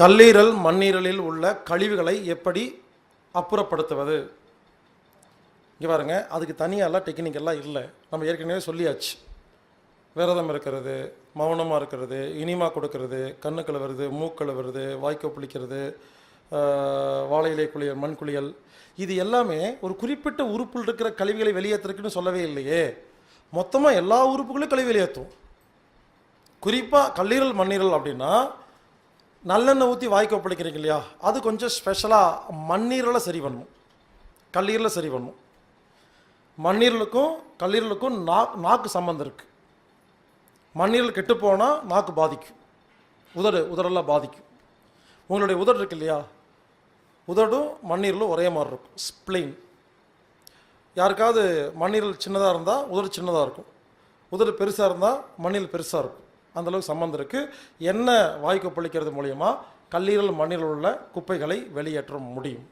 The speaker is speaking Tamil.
கல்லீரல் மண்ணீரலில் உள்ள கழிவுகளை எப்படி அப்புறப்படுத்துவது? இங்கே பாருங்க அதுக்கு தனியாலாம் டெக்னிக்கெல்லாம் இல்லை. நம்ம ஏற்கனவே சொல்லியாச்சு. விரதம் இருக்கிறது மௌனமாக இருக்கிறது இனிமா கொடுக்கறது கண்ணு கழுவுறது மூக்கழுவுறது கழுவுறது வாய்க்கோ புளிக்கிறது வாழையிலை வாழை இலை குளியல் மண் குளியல். இது எல்லாமே ஒரு குறிப்பிட்ட உறுப்பில் இருக்கிற கழிவுகளை வெளியேற்றுறதுக்குன்னு சொல்லவே இல்லையே. மொத்தமாக எல்லா உறுப்புகளையும் கழிவு வெளியேற்றும். குறிப்பாக கல்லீரல் மண்ணீரல் அப்படின்னா நல்லெண்ணெய் ஊற்றி வாய்க்கு பிடிக்கிறீங்க இல்லையா? அது கொஞ்சம் ஸ்பெஷலாக மண்ணீரில் சரி பண்ணும். கல்லீரில் சரி பண்ணும். மண்ணீரலுக்கும் கல்லீரலுக்கும் நா நாக்கு சம்மந்தம் இருக்குது மண்ணீரல் கெட்டு போனால் நாக்கு பாதிக்கும். உதடு உதடெல்லாம் பாதிக்கும். உங்களுடைய உதடு இருக்கு இல்லையா? உதடும் மண்ணீரலும் ஒரே மாதிரி இருக்கும். ஸ்ப்ளைன் யாருக்காவது மண்ணீரல் சின்னதாக இருந்தால் உதடு சின்னதாக இருக்கும். உதடு பெருசாக இருந்தால் மண்ணீரல் பெருசாக இருக்கும். அந்தளவுக்கு சம்மந்தம் இருக்குது என்ன வாய்க்கு பழிக்கிறது மூலியமாக கல்லீரல் மண்ணில் உள்ள குப்பைகளை வெளியேற்ற முடியும்.